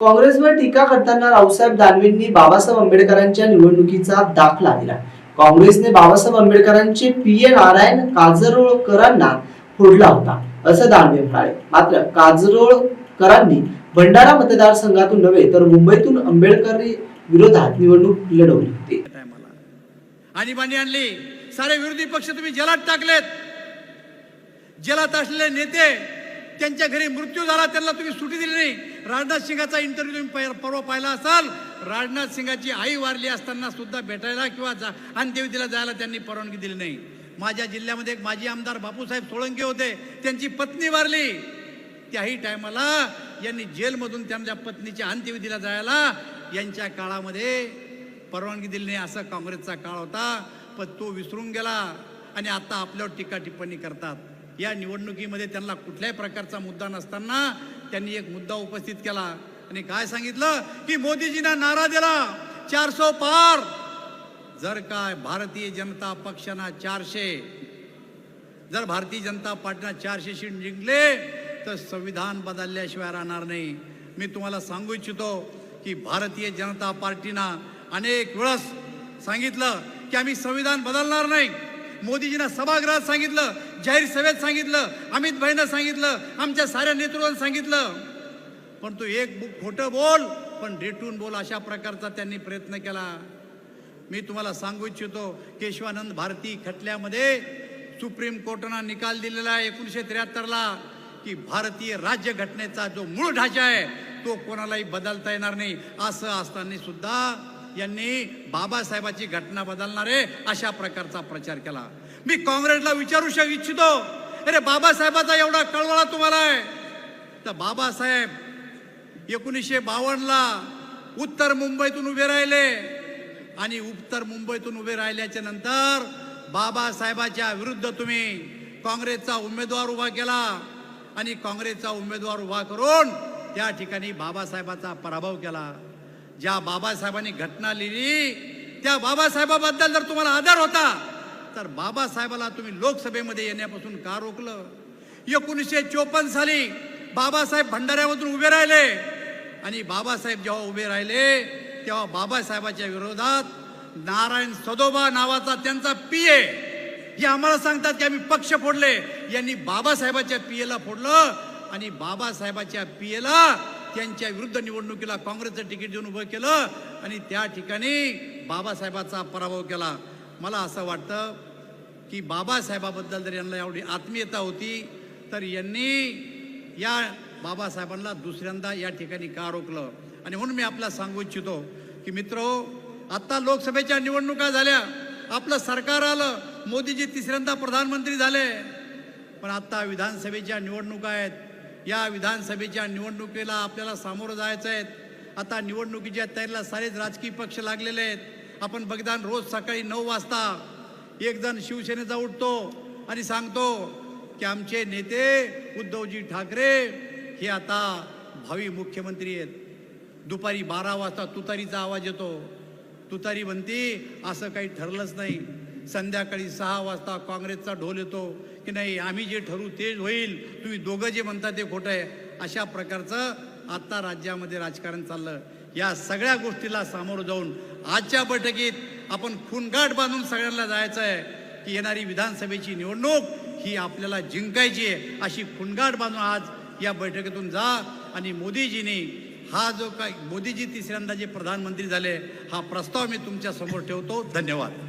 काँग्रेसवर टीका करताना रावसाहेब दानवेंनी बाबासाहेब आंबेडकरांच्या निवडणुकीचा दाखला दिला. काँग्रेसने बाबासाहेब आंबेडकरांचे पी ए नारायण काजरोळकरांना फोडला होता असं दानवे म्हणाले. मात्र काजरोळकरांनी भंडारा मतदारसंघातून नव्हे तर मुंबईतून आंबेडकरी विरोधात निवडणूक लढवली होती. आणीबाणी आणली. सारे विरोधी पक्ष तुम्ही जलात टाकलेत. जलात असलेले नेते त्यांच्या घरी मृत्यू झाला त्यांना तुम्ही सुटी दिली नाही. राजनाथ सिंगाचा इंटरव्ह्यू तुम्ही परवा पाहिला असाल. राजनाथ सिंगाची आई वारली असताना सुद्धा भेटायला किंवा जा अंत्यविधीला जायला त्यांनी परवानगी दिली नाही. माझ्या जिल्ह्यामध्ये एक माजी आमदार बापूसाहेब सोळंके होते. त्यांची पत्नी वारली. त्याही टायमाला यांनी जेलमधून त्यांच्या पत्नीच्या अंत्यविधीला जायला यांच्या काळामध्ये परवानगी दिली नाही असं काँग्रेसचा काळ होता. पण तो विसरून गेला आणि आता आपल्यावर टीका टिप्पणी करतात. या निवडणुकीमध्ये त्यांना कुठल्याही प्रकारचा मुद्दा नसताना त्यांनी एक मुद्दा उपस्थित केला. आणि काय सांगितलं? की मोदीजींना नारा दिला. चारसो पार. जर काय भारतीय जनता पक्षांना चारशे जर भारतीय जनता पार्टीनं चारशे सीट जिंकले तर संविधान बदलल्याशिवाय राहणार नाही. मी तुम्हाला सांगू इच्छितो की भारतीय जनता पार्टीनं अनेक वेळस सांगितलं की आम्ही संविधान बदलणार नाही. मोदीजींना सभागृहात सांगितलं जाहीर सभेत सांगितलं अमित भाईनं सांगितलं आमच्या साऱ्या नेतृत्वानं सांगितलं. पण तू एक खोटं बोल पण रेटून बोल अशा प्रकारचा त्यांनी प्रयत्न केला. मी तुम्हाला सांगू इच्छितो केशवानंद भारती खटल्यामध्ये सुप्रीम कोर्टानं निकाल दिलेला आहे एकोणीसशे त्र्याहत्तरला की भारतीय राज्यघटनेचा जो मूळ ढाचा आहे तो कोणालाही बदलता येणार नाही. असं असताना सुद्धा यांनी बाबासाहेबाची घटना बदलणारे अशा प्रकारचा प्रचार केला. मी काँग्रेसला विचारू शक इच्छितो. अरे बाबासाहेबाचा एवढा कळवळा तुम्हाला आहे. तर बाबासाहेब एकोणीसशे बावन्नला उत्तर मुंबईतून उभे राहिले. आणि उत्तर मुंबईतून उभे राहिल्याच्या नंतर बाबासाहेबाच्या विरुद्ध तुम्ही काँग्रेसचा उमेदवार उभा केला. आणि काँग्रेसचा उमेदवार उभा करून त्या ठिकाणी बाबासाहेबाचा पराभव केला. ज्या बाबासाहेबांनी घटना लिहिली त्या बाबासाहेबाबद्दल जर तुम्हाला आदर होता तर बाबासाहेबाला तुम्ही लोकसभेमध्ये येण्यापासून का रोखलं? एकोणीसशे चोपन्न साली बाबासाहेब भंडाऱ्यामधून उभे राहिले. आणि बाबासाहेब जेव्हा उभे राहिले तेव्हा बाबासाहेबाच्या विरोधात नारायण सदोबा नावाचा त्यांचा पीए हे आम्हाला सांगतात की आम्ही पक्ष फोडले. यांनी बाबासाहेबाच्या पीएला फोडलं आणि बाबासाहेबाच्या पी एला त्यांच्या विरुद्ध निवडणुकीला काँग्रेसचं तिकीट देऊन उभं केलं. आणि त्या ठिकाणी बाबासाहेबाचा पराभव केला. मला असं वाटतं की बाबासाहेबाबद्दल जर यांना एवढी आत्मीयता होती तर यांनी या बाबासाहेबांना दुसऱ्यांदा या ठिकाणी का रोखलं? आणि म्हणून मी आपल्याला सांगू इच्छितो की मित्र आत्ता लोकसभेच्या निवडणुका झाल्या. आपलं सरकार आलं. मोदीजी तिसऱ्यांदा प्रधानमंत्री झाले. पण आत्ता विधानसभेच्या निवडणुका आहेत. या विधानसभेच्या निवडणुकीला आपल्याला सामोरं जायचं आहेत आता निवडणुकीच्या तयारीला सारेच राजकीय पक्ष लागलेले आहेत. आपण बघता रोज सकाळी नऊ वाजता एक जण शिवसेनेचा उठतो आणि सांगतो की आमचे नेते उद्धवजी ठाकरे हे आता भावी मुख्यमंत्री आहेत. दुपारी बारा वाजता तुतारीचा आवाज येतो. तुतारी म्हणती असं काही ठरलंच नाही. संध्याकाळी सहा वाजता काँग्रेसचा ढोल येतो की नाही आम्ही जे ठरू तेच होईल. तुम्ही दोघं जे म्हणता ते खोटं आहे. अशा प्रकारचं आत्ता राज्यामध्ये राजकारण चाललं. या सगळ्या गोष्टीला सामोरं जाऊन आजच्या बैठकीत आपण खूनगाठ बांधून सगळ्यांना जायचं आहे की येणारी विधानसभेची निवडणूक ही आपल्याला जिंकायची आहे. अशी खुणगाठ बांधून आज या बैठकीतून जा आणि मोदीजींनी हा जो काय मोदीजी तिसऱ्यांदा जे प्रधानमंत्री झाले हा प्रस्ताव मी तुमच्यासमोर ठेवतो. धन्यवाद.